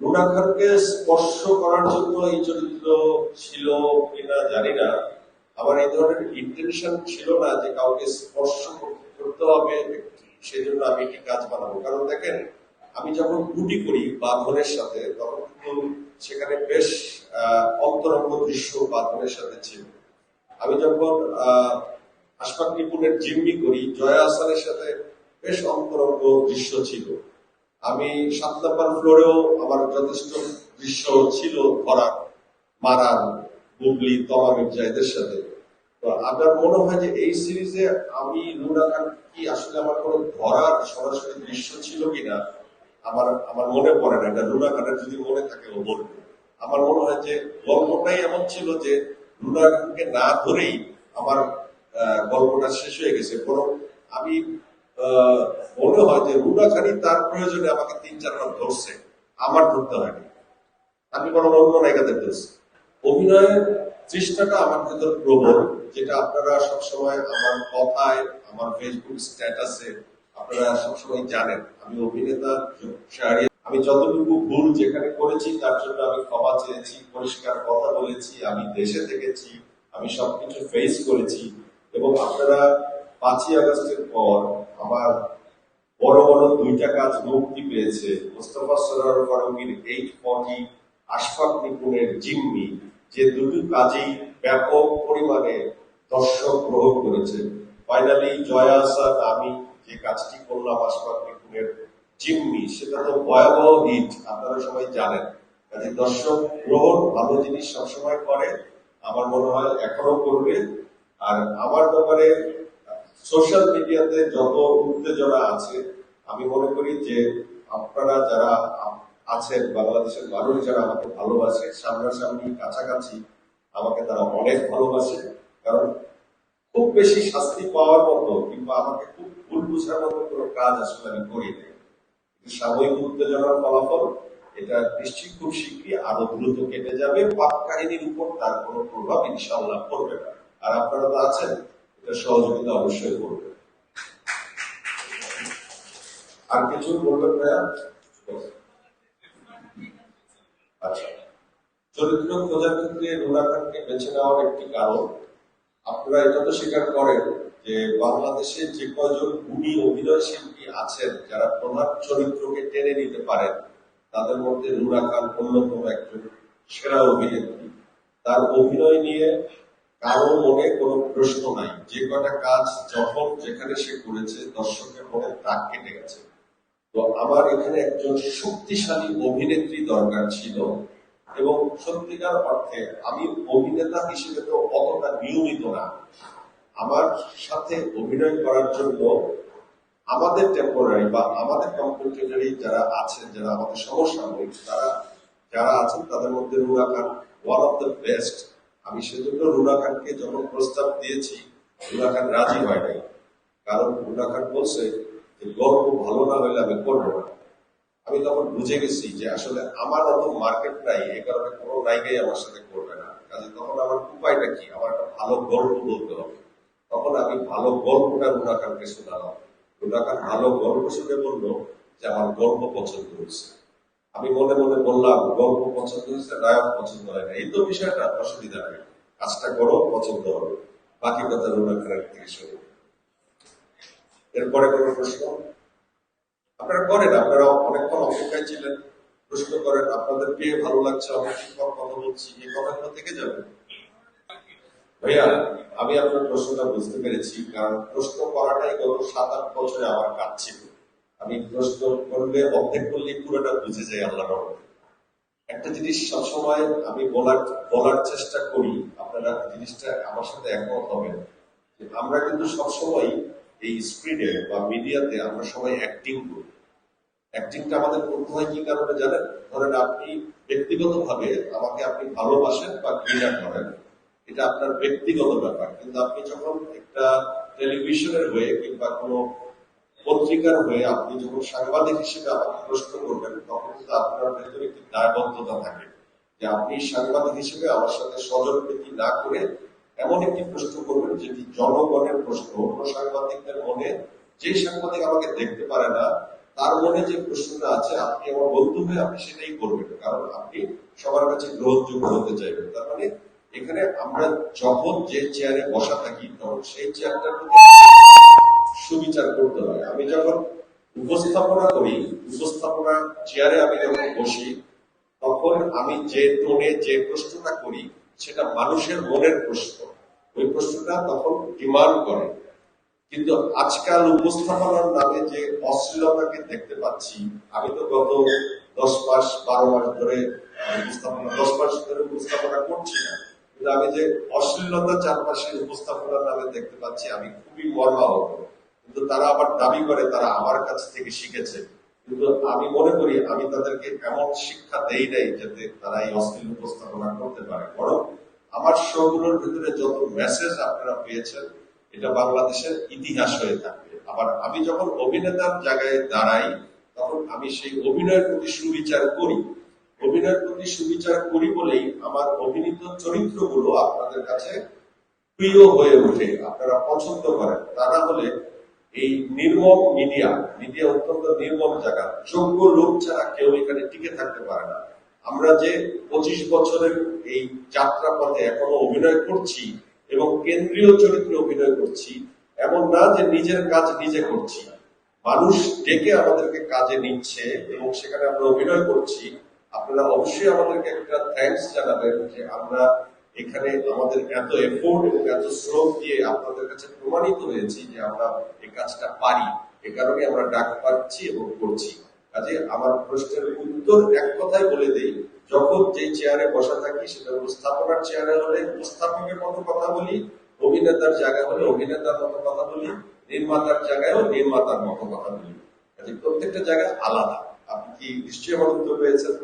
Luna খানকে স্পর্শ করার জন্য এই চরিত্র ছিল কিনা জানি না। আমার এই ধরনের ইন্টেনশন ছিল না যে কাউকে স্পর্শ করতে হবে সেই জন্য আমি একটি কাজ বানাবো। কারণ দেখেন, আমি যখন গুটি করি বাঁধনের সাথে, তখন কিন্তু সেখানে বেশ অন্তরঙ্গ দৃশ্য বাঁধনের সাথে ছিল। আমি যখন, আহ, আশফাক নিপুণের জিম্মি করি, জয়া আসানের সাথে বেশ অন্তরঙ্গ দৃশ্য ছিল। আমি সাত নম্বর ফ্লোরেও আমার যথেষ্ট দৃশ্য ছিল ধরার মারার বুবলি, তমা মির্জা এদের সাথে। তো আমার মনে হয় যে এই সিরিজে আমি লুনা খান কি আসলে আমার কোনো ধরার সরাসরি দৃশ্য ছিল কিনা? আমার আমার মনে পড়ে না। এটা লুনা খানের যদি মনে থাকে, ও বলবে। আমার মনে হয় যে গল্পটাই এমন ছিল যে লুনা খানকে না ধরেই আমার গল্পটা শেষ হয়ে গেছে। বরং আমি মনে হয় যে রুনা খানি তার প্রয়োজনে আমাকে তিন চারবার ধরছে। আমার ধরতে হয়নি। আমি বরং অন্য নায়িকাদের ধরছি। অভিনয়ের চেষ্টাটা আমার ভেতর প্রবল, যেটা আপনারা সবসময় আমার কথায়, আমার ফেসবুক স্ট্যাটাসে আপনারা সবসময় জানেন। আমি অভিনেতা আমি যতটুকু ভুল যেখানে করেছি, তার জন্য আমি ক্ষমা চেয়েছি, পরিষ্কার কথা বলেছি, আমি দেশে থেকেছি, আমি সবকিছু ফেস করেছি। এবং আপনারা পাঁচই আগস্টের পর আমার বড় বড় দুইটা কাজ মুক্তি পেয়েছে। মোস্তফা সরার ফারুকির এইট ফর্টি আশফাক নিপুণের জিম্মি, যে দুটো কাজেই ব্যাপক পরিমাণে দর্শক গ্রহণ করেছে। ফাইনালি জয়া আসাদ আমি যে কাজটি করলাম আশফাক নিপুণের জিম্মি, সেটা তো ভয়াবহ হিট, আপনারা সবাই জানেন। কাজে দর্শক গ্রহণ ভালো জিনিস সবসময় করে, আমার মনে হয় এখনও করবে। আর আমার ব্যাপারে সোশ্যাল মিডিয়াতে যত উত্তেজনা আছে, আমি মনে করি যে আপনারা যারা আছেন, বাংলাদেশের মানুষ যারা আমাকে ভালোবাসে, সামনাসামনি, কাছাকাছি আমাকে তারা অনেক ভালোবাসে। কারণ খুব বেশি শাস্তি পাওয়ার মতো কিংবা আমাকে খুব ভুল বুঝার মতো কোনো কাজ আসলে আমি করি নাই। সাময়িক উত্তেজনার ফলাফল, এটা নিশ্চয়ই খুব শীঘ্রই আরও দ্রুত কেটে যাবে। পাক কাহিনীর উপর তার কোনো প্রভাব ইনশাআল্লাহ পড়বে না। আর আপনারা তো আছেন সহযোগিতা অবশ্যই করবে। আর কিছু বলবেন ভাইয়া? আচ্ছা। চরিত্র খোঁজার ক্ষেত্রে বেছে নেওয়ার একটি কারণ, আপনারা এটা তো স্বীকার করেন যে বাংলাদেশে যে কয়জন গুণী অভিনয় শিল্পী আছেন, যারা প্রধান চরিত্রকে টেনে নিতে পারেন, তাদের মধ্যে রুনা খান অন্যতম একজন সেরা অভিনেত্রী। তার অভিনয় নিয়ে কারও মনে কোনো প্রশ্ন নাই। যে কটা কাজ যখন যেখানে সে করেছে, দর্শকের মনে দাগ কেটে গেছে। তো আমার এখানে একজন শক্তিশালী অভিনেত্রী দরকার ছিল এবং সত্যিকার অর্থে আমি অভিনেতা হিসেবে তো অতটা নিয়মিত না। আমার সাথে অভিনয় করার জন্য আমাদের টেম্পোরারি বা আমাদের কম্পিউটারি যারা আছেন, যারা আমাদের সমসাময়িক, তারা যারা আছেন, তাদের মধ্যে Runa Khan one of the best আমি সেজন্য রুনা খানকে যখন প্রস্তাব দিয়েছি রুনা খান রাজি হয় নাই। কারণ রুনা খান বলছে যে গল্প ভালো না হলে আমি করব না। আমি তখন বুঝে গেছি যে, আসলে আমার অত মার্কেট নাই, এ কারণে কোনো নায়িকাই আমার সাথে করবে না। কাজে তখন আমার উপায়টা কি? আমার একটা ভালো গল্প বলতে হবে। তখন আমি ভালো গল্পটা রুনা খানকে শোনালাম। রুনা খান ভালো গল্প শুনে বলল যে, আমার গল্প পছন্দ হয়েছে। আমি মনে মনে বললাম, গল্প পছন্দ হয়েছে, নায়ক পছন্দ হয় না। এই তো বিষয়টা, অসুবিধা নেই। কাজটা করো, পছন্দ হবে। বাকি কথা রুনা থেকে শুনুন। এরপরে কোনো প্রশ্ন? আপনারা করেন, আপনারা অনেকক্ষণ অপেক্ষায় ছিলেন। প্রশ্ন করেন, আপনাদের পেয়ে ভালো লাগছে? অনেকক্ষণ কথা বলছি, এই কথাগুলো থেকে যাবে। ভাইয়া, আমি আপনার প্রশ্নটা বুঝতে পেরেছি, কারণ প্রশ্ন করাটাই গত সাত আট বছরে আমার কাজ ছিল। আমি প্রশ্ন করলে, অর্ধেক করলে পুরোটা বুঝে যাই আল্লাহ একটা জিনিস সবসময় আমি বলার বলার চেষ্টা করি, আপনারা জিনিসটা আমার সাথে একমত হবেন। আমরা কিন্তু সবসময় এই স্ক্রিনে বা মিডিয়াতে আমরা সবাই অ্যাক্টিং করি। অ্যাক্টিংটা আমাদের করতে হয় কি কারণে জানেন? ধরেন আপনি ব্যক্তিগতভাবে আমাকে আপনি ভালোবাসেন বা ঘৃণা করেন, এটা আপনার ব্যক্তিগত ব্যাপার। কিন্তু আপনি যখন একটা টেলিভিশনের হয়ে কিংবা কোনো পত্রিকার হয়ে আপনি যখন সাংবাদিক হিসেবে আমাকে প্রশ্ন করবেন, তখন কিন্তু আপনার ভেতরে একটি দায়বদ্ধতা থাকে যে আপনি সাংবাদিক হিসেবে আমার সাথে স্বজন প্রীতি না করে এমন একটি প্রশ্ন করবেন যেটি জনগণের প্রশ্ন। অন্য সাংবাদিকদের মনে যে সাংবাদিক আমাকে দেখতে পারে না, তার মনে যে প্রশ্নটা আছে, আপনি আমার বন্ধু হয়ে আপনি সেটাই করবেন, কারণ আপনি সবার কাছে গ্রহণযোগ্য হতে চাইবেন। তার মানে এখানে আমরা যখন যে চেয়ারে বসা থাকি, তখন সেই চেয়ারটার প্রতি সুবিচার করতে হয়। আমি যখন উপস্থাপনা করি, উপস্থাপনা চেয়ারে আমি যখন বসি, তখন আমি যে টোনে যে প্রশ্নটা করি, সেটা মানুষের মনের প্রশ্ন। ওই প্রশ্নটা তখন ডিমান্ড করে। কিন্তু আজকাল উপস্থাপনার নামে যে অশ্লীলতাকে দেখতে পাচ্ছি, আমি তো গত দশ মাস, বারো মাস ধরে উপস্থাপনা, দশ মাস ধরে উপস্থাপনা করছি না। কিন্তু আমি যে অশ্লীলতা চারপাশে উপস্থাপনার নামে দেখতে পাচ্ছি, আমি খুবই মর্মাহত। কিন্তু তারা আবার দাবি করে, তারা আমার কাছ থেকে শিখেছে। কিন্তু আমি মনে করি, আমি তাদেরকে এমন শিক্ষা দেই নাই যাতে তারা এই অশ্লীল উপস্থাপনা করতে পারে। বরং আমার শোগুলোর ভিতরে যত মেসেজ আপনারা পেয়েছেন, এটা বাংলাদেশের ইতিহাস হয়ে থাকবে। আবার আমি যখন অভিনেতার জায়গায় দাঁড়াই, তখন আমি সেই অভিনয়ের প্রতি সুবিচার করি। অভিনয়ের প্রতি সুবিচার করি বলেই আমার অভিনীত চরিত্রগুলো আপনাদের কাছে প্রিয় হয়ে ওঠে, আপনারা পছন্দ করেন। তা না হলে এই নির্মম মিডিয়া মিডিয়া অত্যন্ত নির্মম জায়গা। যোগ্য লোক ছাড়া কেউ এখানে টিকে থাকতে পারে না। আমরা যে পঁচিশ বছরের এই যাত্রা পথে এখনও অভিনয় করছি এবং কেন্দ্রীয় চরিত্রে অভিনয় করছি, এমন না যে নিজের কাজ নিজে করছি। মানুষ ডেকে আমাদেরকে কাজে নিচ্ছে এবং সেখানে আমরা অভিনয় করছি। আপনারা অবশ্যই আমাদেরকে একটা থ্যাঙ্কস জানাবেন যে আমরা এখানে আমাদের এত এফোর্ট এবং এত শ্রম দিয়ে আপনাদের কাছে প্রমাণিত হয়েছি যে আমরা এই কাজটা পারি। এ কারণে আমরা ডাক পাচ্ছি এবং করছি। কাজে আমার প্রশ্নের উত্তর এক কথায় বলে দেই, যখন যে চেয়ারে বসা থাকি, সেটা উপস্থাপনার চেয়ারে হলে উপস্থাপকের মতো কথা বলি, অভিনেতার জায়গায় হলে অভিনেতার মতো কথা বলি, নির্মাতার জায়গায়ও নির্মাতার মতো কথা বলি। কাজে প্রত্যেকটা জায়গা আলাদা। আপনি কি নিশ্চয়ই আমার উত্তর পেয়েছেন?